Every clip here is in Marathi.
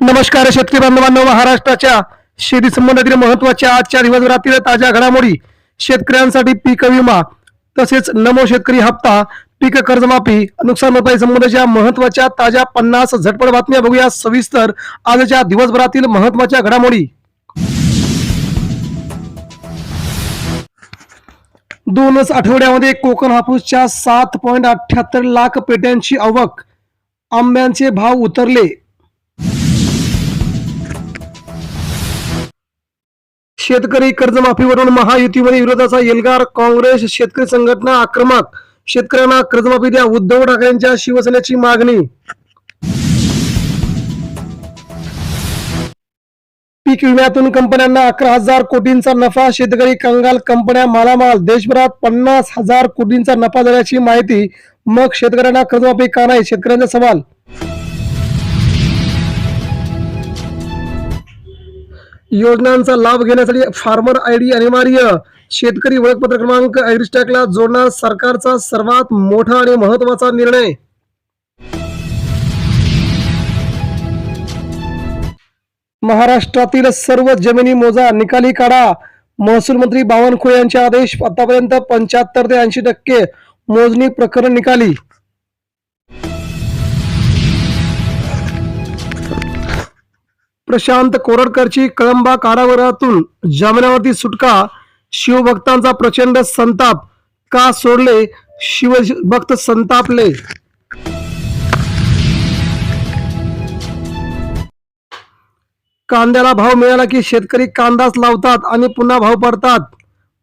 नमस्कार शेतकरी बांधवांनो महाराष्ट्राच्या शेती संबंधातील महत्त्वाच्या आजच्या दिवसभरातील ताज्या घडामोडी. शेतकऱ्यांसाठी पीक विमा तसेच नमो शेतकरी हप्ता पीक कर्जमाफी नुकसान भरपाई संबंधाच्या महत्त्वाच्या ताज्या पन्नास झटपट बातम्या बघूया सविस्तर आजच्या दिवसभरातील महत्त्वाच्या घडामोडी. दोनच आठवड्यामध्ये कोकण हापूसच्या सात पॉईंट अठ्ठ्याहत्तर लाख पेट्यांची आवक. आंब्यांचे भाव उतरले. शेतकरी कर्जमाफीवरून महायुतीमध्ये विरोधाचा एल्गार काँग्रेस शेतकरी संघटना आक्रमक. शेतकऱ्यांना कर्जमाफी द्या उद्धव ठाकरेंच्या शिवसेनेची मागणी. पीक विम्यातून कंपन्यांना अकरा हजार कोटींचा नफा शेतकरी कंगाल कंपन्या मालामाल देशभरात पन्नास हजार कोटींचा नफा झाल्याची माहिती. मग शेतकऱ्यांना कर्जमाफी का नाही? शेतकऱ्यांचा सवाल. योजनांचा लाभ घेण्यासाठी फार्मर आय डी अनिवार्य. शेतकरी ओळखपत्र क्रमांक ऍग्रिस्टॅकला जोडणार सरकारचा सर्वात मोठा आणि महत्त्वाचा निर्णय. महाराष्ट्रातील सर्व जमिनी मोजा निकाली काढा. महसूल मंत्री बावनकुळे यांचे आदेश आतापर्यंत पंच्याहत्तर ते ऐंशी टक्के मोजणी प्रकरण निकाली. प्रशांत कोरडकरची कळंबा कारागृहातून जामिनावरती सुटका. शिवभक्तांचा प्रचंड संताप. का सोडले? शिवभक्त संतापले. कांद्याला भाव मिळाला की शेतकरी कांदाच लावतात आणि पुन्हा भाव पडतात.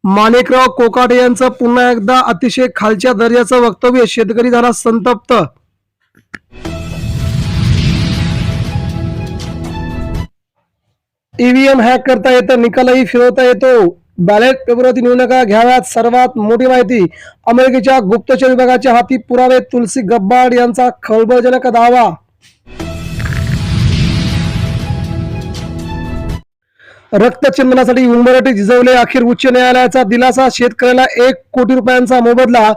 माणिकराव कोकाटे यांचं पुन्हा एकदा अतिशय खालच्या दर्जाचं वक्तव्य. शेतकरी झाला संतप्त. ईव्हीएम हॅक करता येतं निकालही फिरवता येतो. बॅलेट पेपरवरती निवडणुका घ्याव्यात सर्वात मोठी माहिती अमेरिकेच्या गुप्तचर विभागाच्या हाती पुरावे तुलसी गब्बाड यांचा खळबळजनक दावा. रक्तचंदनासाठी उंबरटे झिजवले अखेर उच्च न्यायालयाचा दिलासा शेतकऱ्याला एक कोटी रुपयांचा मोबदला.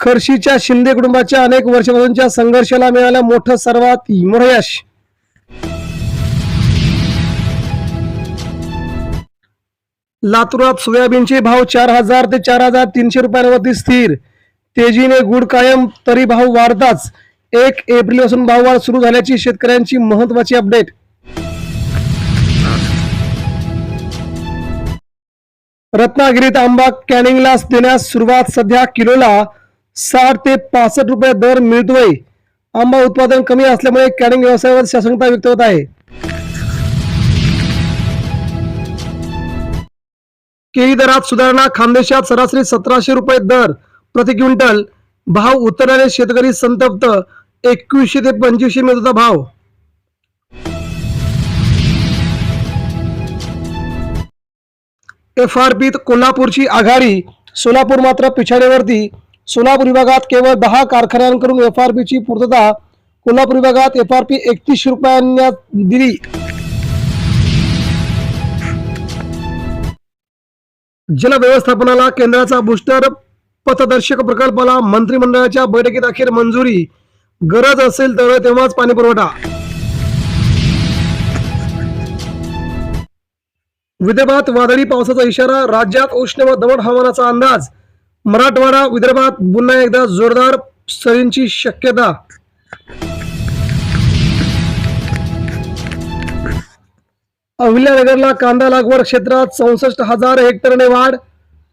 खर्शीच्या शिंदे कुटुंबाच्या अनेक वर्षापासूनच्या संघर्षाला मिळालं मोठं सर्वात मोठं यश. लातूरात सोयाबीनचे भाव चार हजार ते चार हजार तीनशे रुपयांवरती स्थिर. तेजीने गुड कायम तरी भाव वाढताच. एक एप्रिलपासून भाववाढ सुरू झाल्याची शेतकऱ्यांची महत्वाची अपडेट. रत्नागिरीत आंबा कॅनिंगला देण्यास सुरुवात सध्या किलोला साठ ते पासष्ट रुपये दर मिळतोय. आंबा उत्पादन कमी असल्यामुळे कॅनिंग व्यवसायावर शासनता व्यक्त होत आहे. केळी दरात सुधारणा खानदेशात सरासरी सतराशे रुपये दर प्रति क्विंटल. भाव उतरल्याने शेतकरी संतप्त एकवीसशे ते पंचवीसशे मिळत भाव. एफ आर पीत कोल्हापूरची आघाडी सोलापूर मात्र पिछाडीवरती. सोलापूर विभागात केवळ दहा कारखान्यांकडून एफ आर पीची पूर्तता. कोल्हापूर विभागात एफ आर पी एकतीसशे रुपयांना दिली. जल व्यवस्थापनाला केंद्राचा बूस्टर पथदर्शक प्रकल्पाला मंत्रिमंडळाच्या बैठकीत अखेर मंजुरी. गरज असेल तर तेव्हाच पाणी पुरवठा. विदर्भात वादळी पावसाचा इशारा राज्यात उष्ण व दमट हवामानाचा अंदाज. मराठवाडा विदर्भात पुन्हा एकदा जोरदार सरींची शक्यता. अहिल्यानगरला कांदा लागवड क्षेत्रात चौसष्ट हजार हेक्टरने वाढ.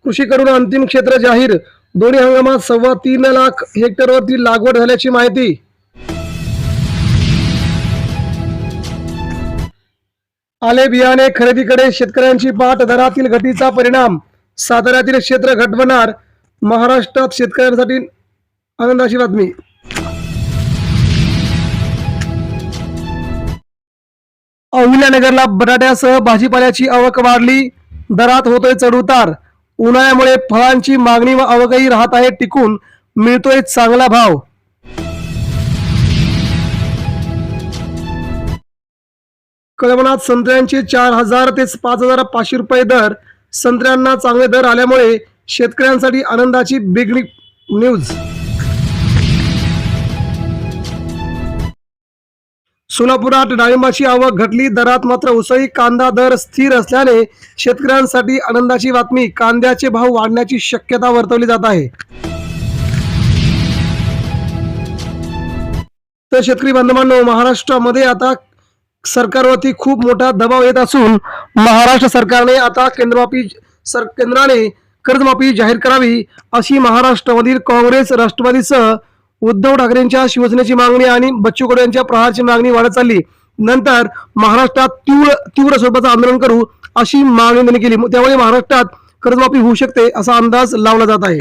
कृषी करून अंतिम क्षेत्र जाहीर. दोन्ही हंगामात सव्वा तीन लाख हेक्टरवरती लागवड झाल्याची माहिती. आले बियाणे खरेदीकडे शेतकऱ्यांची पाठ. दरातील घटीचा परिणाम. साताऱ्यातील क्षेत्र घटवणार. महाराष्ट्रात शेतकऱ्यांसाठी आनंदाची बातमी. अहिल्यानगरला बटाट्यासह भाजीपाल्याची आवक वाढली. दरात होतोय चढउतार. उन्हाळ्यामुळे फळांची मागणी व आवकही राहत आहे टिकून मिळतोय चांगला भाव. कळवणात संत्र्यांचे चार हजार ते पाच हजार पाचशे रुपये दर. संत्र्यांना चांगले दर आल्यामुळे शेतकऱ्यांसाठी आनंदाची बिग न्यूज सोलापुरात डाळिंबाची आवक घटली दरात मात्र उसळी कांदा दर स्थिर असल्याने शेतकऱ्यांसाठी आनंदाची बातमी कांद्याचे भाव वाढण्याची शक्यता वर्तवली जात आहे. तर शेतकरी बांधवांनो महाराष्ट्रामध्ये आता सरकारवरती खूप मोठा दबाव येत असून महाराष्ट्र सरकारने आता केंद्रमाफी सर केंद्राने कर्जमाफी जाहीर करावी अशी महाराष्ट्रामधील काँग्रेस राष्ट्रवादीसह उद्धव ठाकरेंच्या शिवसेनेची मागणी आणि बच्चू कडू यांच्या प्रहारची मागणी वाढत चालली. नंतर महाराष्ट्रात तीव्र तीव्र स्वरूपाचं आंदोलन करू अशी मागणी त्यांनी केली. त्यामुळे महाराष्ट्रात कर्जमाफी होऊ शकते असा अंदाज लावला जात आहे.